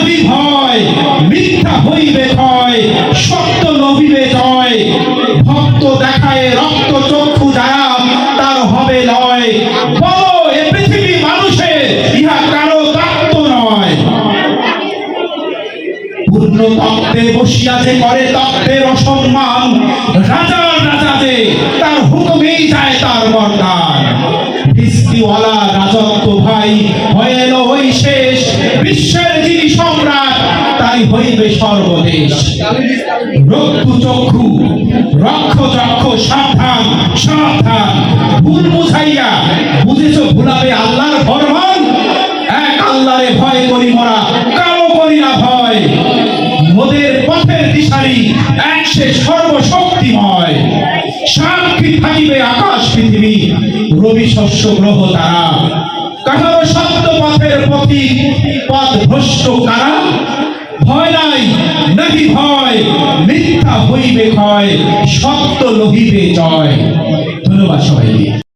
নাহি ভয়, মিথ্যা হইবে ক্ষয় সত্য লভিবে জয় ভক্ত দেখায় রক্ত চক্ষু যারা তার হবে লয়। বলো, এ পৃথিবী মানুষের, ইহা কারও তাত্ত্ব নয়। পূর্ণ তত্ত্বে বসিয়া যে করে তত্ত্বের অসম্মান রাজা যে তার হুকুমেই যায় তার বরদান ভিস্তিওয়ালা রাজত্ব ভাই, হয়ে এলো ওই শেষ, বিশ্বের সম্রাট, তাই হইবে সর্বদেশ। রক্তু চক্ষু, রক্ষ চক্ষ, সাবধান সাবধান। ভুল বুঝাইয়া, বুঝেছ ভুলাবে আল্লাহর ফরমান? এক আল্লাহরে ভয় করি মোরা কারও করি না ভয়। মোদের পথের দিশারি এক সে সর্বশক্তিময়। সাক্ষী থাকিবে আকাশ, পৃথিবী। রবি শস্য গ্রহ তারা। কাহারো সত্য পথের প্রতি ভ্রষ্ট কারা? ভয় নাই নাহি ভয়? মিথ্যা হইবে ক্ষয় সত্য লহিবে জয়। ধন্যবাদ সবাইকে।